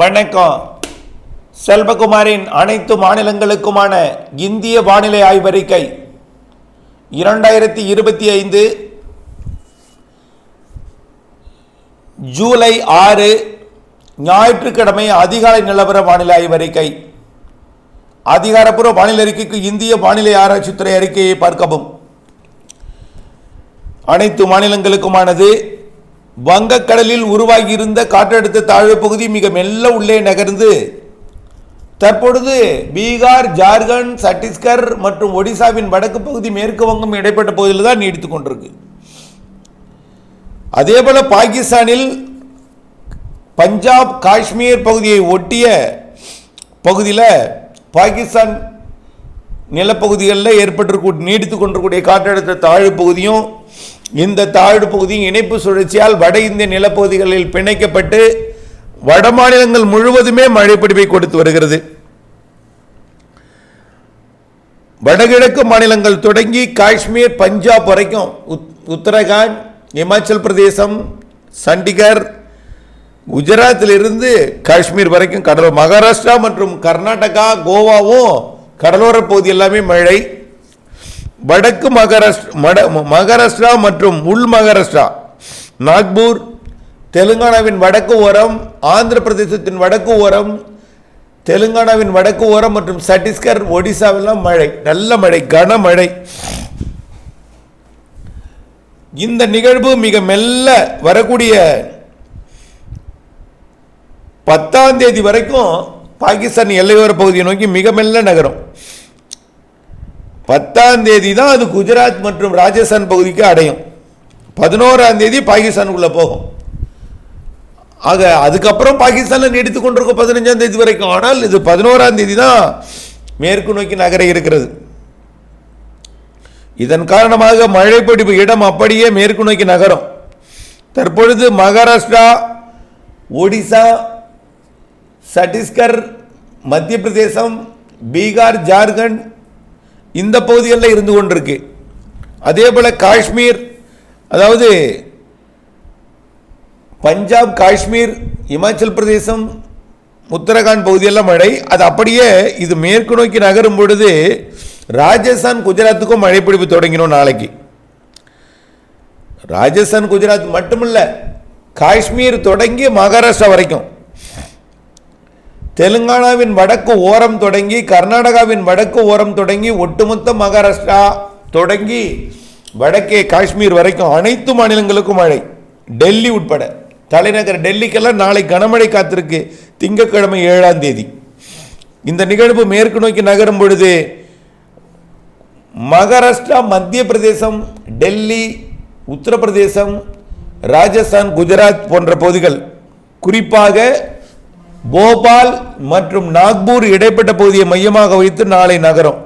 வணக்கம். செல்வகுமாரின் அனைத்து மாநிலங்களுக்குமான இந்திய வானிலை ஆய்வறிக்கை. இரண்டாயிரத்தி இருபத்தி ஐந்து ஜூலை ஆறு ஞாயிற்றுக்கிழமை அதிகாலை நிலவர வானிலை ஆய்வறிக்கை. அதிகாரப்பூர்வ வானிலை அறிக்கைக்கு இந்திய வானிலை ஆராய்ச்சித்துறை அறிக்கையை பார்க்கவும். அனைத்து மாநிலங்களுக்குமானது வங்கக்கடலில் உருவாகியிருந்த காற்றழுத்த தாழ்வு பகுதி மிக மெல்ல உள்ளே நகர்ந்து தற்பொழுது பீகார் ஜார்க்கண்ட் சத்தீஸ்கர் மற்றும் ஒடிசாவின் வடக்கு பகுதி மேற்கு வங்கம் இடைப்பட்ட பகுதியில் தான் நீடித்துக் கொண்டிருக்கு. அதேபோல பாகிஸ்தானில் பஞ்சாப் காஷ்மீர் பகுதியை ஒட்டிய பகுதியில் பாகிஸ்தான் நிலப்பகுதிகளில் ஏற்பட்டிருக்க நீடித்து கொண்டிருக்கூடிய காற்றழுத்த தாழ்வு பகுதியும் இந்த தாழ்வு பகுதியும் இணைப்பு சுழற்சியால் வட இந்திய நிலப்பகுதிகளில் பிணைக்கப்பட்டு வட மாநிலங்கள் முழுவதுமே மழை பிடிப்பை கொடுத்து வருகிறது. வடகிழக்கு மாநிலங்கள் தொடங்கி காஷ்மீர் பஞ்சாப் வரைக்கும் உத்- உத்தரகாண்ட் இமாச்சல் பிரதேசம் சண்டிகர் குஜராத்திலிருந்து காஷ்மீர் வரைக்கும் கடலோர மகாராஷ்டிரா மற்றும் கர்நாடகா கோவாவும் கடலோர பகுதி எல்லாமே மழை. வடக்கு மகாராஷ்டிரா மட- மகாராஷ்டிரா மற்றும் உள் மகாராஷ்டிரா. நாக்பூர் தெலுங்கானாவின் வடக்கு ஓரம் ஆந்திர பிரதேசத்தின் வடக்கு ஓரம் தெலுங்கானாவின் வடக்கு ஓரம் மற்றும் சத்தீஸ்கர் ஒடிசாவெல்லாம் மழை நல்ல மழை கனமழை இந்த நிகழ்வு மிக மெல்ல வரக்கூடிய பத்தாம் தேதி வரைக்கும் பாகிஸ்தான் எல்லையோர பகுதியை நோக்கி மிக மெல்ல நகரும். பத்தாம் தேதி தான் அது குஜராத் மற்றும் ராஜஸ்தான் பகுதிக்கு அடையும். பதினோராம் தேதி பாகிஸ்தானுக்குள்ளே போகும். ஆக அதுக்கப்புறம் பாகிஸ்தானில் நீடித்து கொண்டிருக்கும் பதினஞ்சாம் தேதி வரைக்கும். ஆனால் இது பதினோராம் தேதி தான் மேற்கு நோக்கி நகர இருக்கிறது. இதன் காரணமாக மழைப்பிடிப்பு இடம் அப்படியே மேற்கு நோக்கி நகரும். தற்பொழுது மகாராஷ்டிரா ஒடிசா சட்டீஸ்கர் மத்திய பிரதேசம் பீகார் ஜார்க்கண்ட் இந்த பகுதிகளில் இருந்து கொண்டிருக்கு. அதே போல் காஷ்மீர் அதாவது பஞ்சாப் காஷ்மீர் இமாச்சல் பிரதேசம் உத்தரகாண்ட் பகுதியெல்லாம் மழை. அது அப்படியே இது மேற்கு நோக்கி நகரும் பொழுது ராஜஸ்தான் குஜராத்துக்கும் மழை பிடிப்பு தொடங்கினோம் நாளைக்கு. ராஜஸ்தான் குஜராத் மட்டுமல்ல காஷ்மீர் தொடங்கி மகாராஷ்டிரா வரைக்கும். தெலுங்கானாவின் வடக்கு ஓரம் தொடங்கி கர்நாடகாவின் வடக்கு ஓரம் தொடங்கி ஒட்டுமொத்த மகாராஷ்டிரா தொடங்கி வடக்கே காஷ்மீர் வரைக்கும் அனைத்து மாநிலங்களுக்கும் மழை. டெல்லி உட்பட. தலைநகர் டெல்லிக்கெல்லாம் நாளை கனமழை காத்திருக்கு. திங்கட்கிழமை ஏழாம் தேதி. இந்த நிகழ்வு மேற்கு நோக்கி நகரும் பொழுது மகாராஷ்டிரா மத்திய பிரதேசம் டெல்லி உத்தரப்பிரதேசம் ராஜஸ்தான் குஜராத் போன்ற பகுதிகள் குறிப்பாக போபால் மற்றும் நாக்பூர் இடைப்பட்ட பகுதியை மையமாக வைத்து நாளை நகரும்.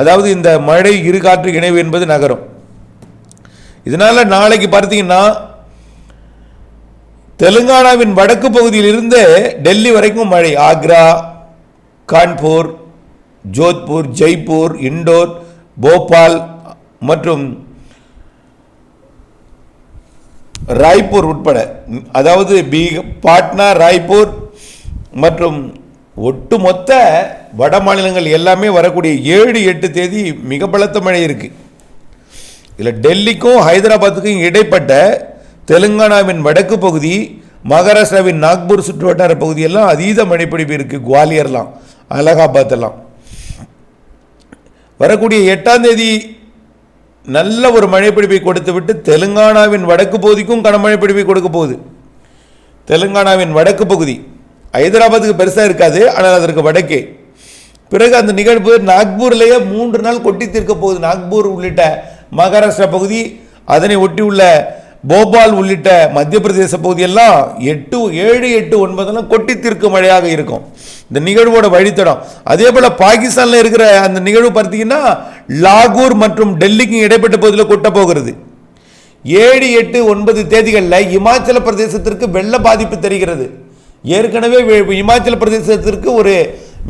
அதாவது இந்த மழை இரு காற்று இணைவு என்பது நகரும். இதனால் நாளைக்கு பார்த்தீங்கன்னா தெலுங்கானாவின் வடக்கு பகுதியில் இருந்து டெல்லி வரைக்கும் மழை. ஆக்ரா கான்பூர் ஜோத்பூர் ஜெய்ப்பூர் இண்டோர் போபால் மற்றும் ராய்ப்பூர் உட்பட. அதாவது பீ பாட்னா ராய்ப்பூர் மற்றும் ஒட்டுமொத்த வட மாநிலங்கள் எல்லாமே வரக்கூடிய ஏழு எட்டு தேதி மிக பலத்த மழை இருக்குது இதில் டெல்லிக்கும் ஹைதராபாத்துக்கும் இடைப்பட்ட தெலுங்கானாவின் வடக்கு பகுதி மகாராஷ்டிராவின் நாக்பூர் சுற்றுவட்டார பகுதியெல்லாம் அதீத மழைப்பிடிப்பு இருக்குது குவாலியர்லாம் அலகாபாத் எல்லாம் வரக்கூடிய எட்டாம் தேதி நல்ல ஒரு மழைப்பிடிப்பை கொடுத்து விட்டு தெலுங்கானாவின் வடக்கு பகுதிக்கும் கனமழை பிடிப்பை கொடுக்க போகுது. தெலுங்கானாவின் வடக்கு பகுதி ஹைதராபாத்துக்கு பெருசாக இருக்காது ஆனால் அதற்கு வடக்கே. பிறகு அந்த நிகழ்வு நாக்பூர்லேயே மூன்று நாள் கொட்டி தீர்க்க போகுது. நாக்பூர் உள்ளிட்ட மகாராஷ்டிரா பகுதி அதனை ஒட்டி உள்ள போபால் உள்ளிட்ட மத்திய பிரதேச பகுதியெல்லாம் எட்டு ஏழு எட்டு ஒன்பதெல்லாம் கொட்டி தீர்க்கும் மழையாக இருக்கும். இந்த நிகழ்வோட வழித்தடம். அதே போல் பாகிஸ்தானில் இருக்கிற அந்த நிகழ்வு பார்த்தீங்கன்னா லாகூர் மற்றும் டெல்லிக்கும் இடைப்பட்ட பகுதியில் கொட்ட போகிறது. ஏழு எட்டு ஒன்பது தேதிகளில் இமாச்சல பிரதேசத்திற்கு வெள்ள பாதிப்பு தெரிகிறது. ஏற்கனவே இமாச்சல பிரதேசத்திற்கு ஒரு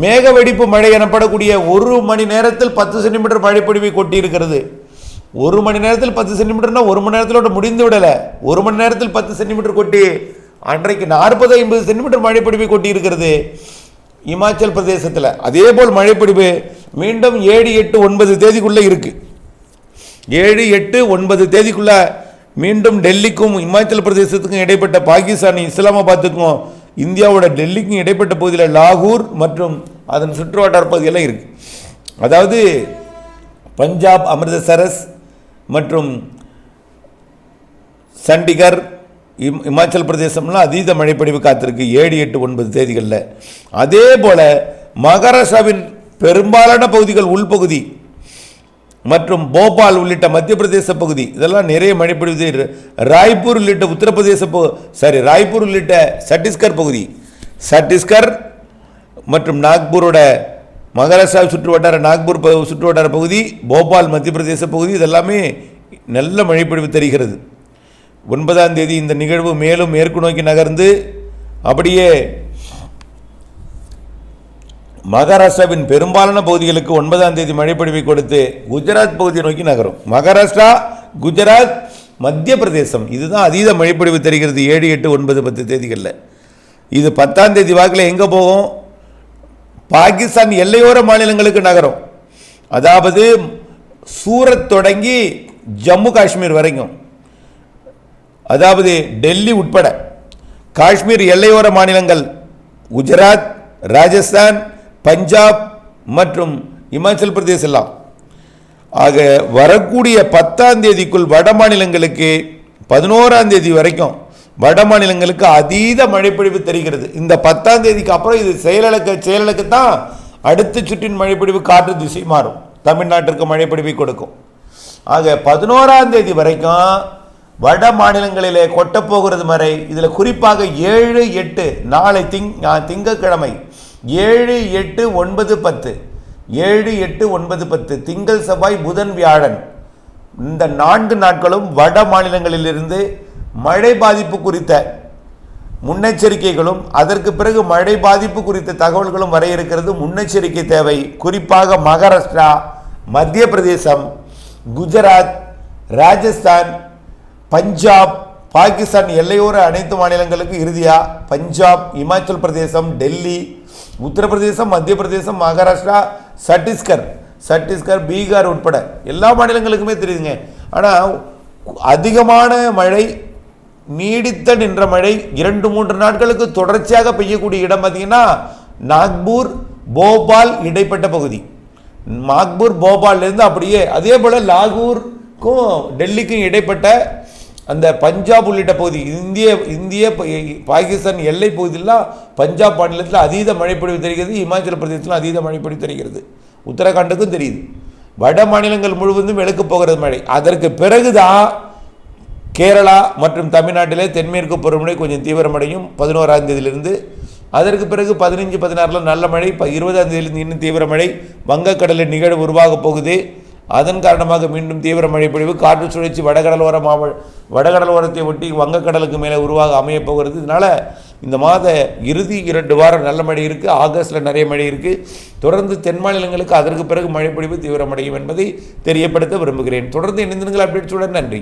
மேக வெடிப்பு மழை எனப்படக்கூடிய ஒரு மணி நேரத்தில் பத்து சென்டிமீட்டர் மழைப்பொழிவை கொட்டியிருக்கிறது. கொட்டி இருக்கிறது ஒரு மணி நேரத்தில் பத்து சென்டிமீட்டர்னா ஒரு மணி நேரத்திலோட முடிந்து விடலை. ஒரு மணி நேரத்தில் பத்து சென்டிமீட்டர் கொட்டி அன்றைக்கு நாற்பது ஐம்பது சென்டிமீட்டர் மழைப்பொழிவை கொட்டி இருக்கிறது இமாச்சல் பிரதேசத்தில். அதே போல் மழைப்பொழிவு மீண்டும் ஏழு எட்டு ஒன்பது தேதிக்குள்ளே இருக்கு. ஏழு எட்டு ஒன்பது தேதிக்குள்ளே மீண்டும் டெல்லிக்கும் இமாச்சல் பிரதேசத்துக்கும் இடைப்பட்ட பாகிஸ்தான் இஸ்லாமாபாத்துக்கும் இந்தியாவோட டெல்லிக்கும் இடைப்பட்ட பகுதியில் லாகூர் மற்றும் அதன் சுற்றுவட்டார பகுதியெல்லாம் இருக்குது அதாவது பஞ்சாப் அமிர்தசரஸ் மற்றும் சண்டிகர் இம் இமாச்சல் பிரதேசம்லாம் அதீத மழைப்பொழிவு காத்திருக்கு ஏழு எட்டு ஒன்பது தேதிகளில். அதே போல் மகாராஷ்டிராவின் பெரும்பாலான பகுதிகள் உள்பகுதி மற்றும் போபால் உள்ளிட்ட மத்திய பிரதேச பகுதி. இதெல்லாம் நிறைய மழை பொழிவு ராய்ப்பூர் உள்ளிட்ட உத்தரப்பிரதேச சாரி ராய்ப்பூர் உள்ளிட்ட சட்டீஸ்கர் பகுதி. சட்டீஸ்கர் மற்றும் நாக்பூரோட மகாராஷ்டிரா சுற்று வட்டார நாக்பூர் சுற்று வட்டார பகுதி போபால் மத்திய பிரதேச பகுதி இதெல்லாமே நல்ல மழைப்பொழிவு தெரிகிறது. ஒன்பதாம் தேதி இந்த நிகழ்வு மேலும் மேற்கு நோக்கி நகர்ந்து அப்படியே மகாராஷ்டிராவின் பெரும்பாலான பகுதிகளுக்கு ஒன்பதாம் தேதி மழைப்பொழிவை கொடுத்து குஜராத் பகுதியை நோக்கி நகரும். மகாராஷ்டிரா குஜராத் மத்திய பிரதேசம் இதுதான் அதீத மழைப்பொழிவு தெரிகிறது. ஏழு எட்டு ஒன்பது பத்து தேதிகளில். இது பத்தாம் தேதி வாக்கில் எங்கே போகும்? பாகிஸ்தான் எல்லையோர மாநிலங்களுக்கு நகரும். அதாவது சூரத் தொடங்கி ஜம்மு காஷ்மீர் வரைக்கும். அதாவது டெல்லி உட்பட. காஷ்மீர் எல்லையோர மாநிலங்கள் குஜராத் ராஜஸ்தான் பஞ்சாப் மற்றும் இமாச்சல் பிரதேச் எல்லாம். ஆக வரக்கூடிய பத்தாம் தேதிக்குள் வட மாநிலங்களுக்கு பதினோராம் தேதி வரைக்கும் வட மாநிலங்களுக்கு அதீத மழைப்பொழிவு தெரிகிறது. இந்த பத்தாம் தேதிக்கு அப்புறம் இது செயலிழக்க செயலிழக்க தான் அடுத்த சுற்றின் மழைப்பொழிவு காற்று திசை மாறும். தமிழ்நாட்டிற்கு மழைப்பொழிவை கொடுக்கும். ஆக பதினோராம் தேதி வரைக்கும் வட மாநிலங்களிலே கொட்டப்போகிறது வரை இதில் குறிப்பாக ஏழு எட்டு நாளை திங் திங்கக்கிழமை திங்கட்கிழமை ஏழு எட்டு ஒன்பது பத்து. ஏழு எட்டு ஒன்பது பத்து. திங்கள் செவ்வாய் புதன் வியாழன். இந்த நான்கு நாட்களும் வட மாநிலங்களிலிருந்து மழை பாதிப்பு குறித்த முன்னெச்சரிக்கைகளும் அதற்கு பிறகு மழை பாதிப்பு குறித்த தகவல்களும் வர இருக்கிறது. முன்னெச்சரிக்கை தேவை. குறிப்பாக மகாராஷ்டிரா மத்திய பிரதேசம் குஜராத் ராஜஸ்தான் பஞ்சாப் பாகிஸ்தான் எல்லையோர அனைத்து மாநிலங்களுக்கு இறுதியாக பஞ்சாப் இமாச்சல் பிரதேசம் டெல்லி உத்தரப்பிரதேசம் மத்திய பிரதேசம் மகாராஷ்டிரா சத்தீஸ்கர். சத்தீஸ்கர் பீகார் உட்பட எல்லா மாநிலங்களுக்குமே தெரியுதுங்க. ஆனால் அதிகமான மழை நீடித்த நின்ற மழை இரண்டு மூன்று நாட்களுக்கு தொடர்ச்சியாக பெய்யக்கூடிய இடம் பார்த்தீங்கன்னா நாக்பூர் போபால் இடைப்பட்ட பகுதி. நாக்பூர் போபால்லேருந்து அப்படியே அதே போல் லாகூருக்கும் டெல்லிக்கும் இடைப்பட்ட அந்த பஞ்சாப் உள்ளிட்ட பகுதி இந்திய இந்திய ப- பாகிஸ்தான் எல்லை பகுதியெல்லாம் பஞ்சாப் மாநிலத்தில் அதீத மழைப்பொழிவு தெரிகிறது இமாச்சல பிரதேசத்தில் அதீத மழைப்பொழிவு தெரிகிறது. உத்தரகாண்டுக்கும் தெரியுது. வட மாநிலங்கள் முழுவதும் வெளுக்கப் போகிறது மழை. அதற்கு பிறகுதான் கேரளா மற்றும் தமிழ்நாட்டிலே தென்மேற்கு பருவமழை கொஞ்சம் தீவிரமடையும் பதினோராம் தேதியிலிருந்து. அதற்கு பிறகு பதினஞ்சு பதினாறில் நல்ல மழை இப்போ இருபதாம் தேதியிலிருந்து இன்னும் தீவிர மழை வங்கக்கடலில் நிகழ்வு உருவாகப் போகுது. அதன் காரணமாக மீண்டும் தீவிர மழைப்பொழிவு காற்று சுழற்சி வடகடலோர மாவ வடகடலோரத்தை ஒட்டி வங்கக்கடலுக்கு மேலே உருவாக அமையப்போகிறது இதனால் இந்த மாத இறுதி இரண்டு வாரம் நல்ல மழை இருக்குது ஆகஸ்டில் நிறைய மழை இருக்குது தொடர்ந்து தென் மாநிலங்களுக்கு அதற்கு பிறகு மழைப்பொழிவு தீவிரமடையும் என்பதை தெரியப்படுத்த விரும்புகிறேன். தொடர்ந்து இணைந்திருங்கள் அப்டேட்ஸுடன் நன்றி.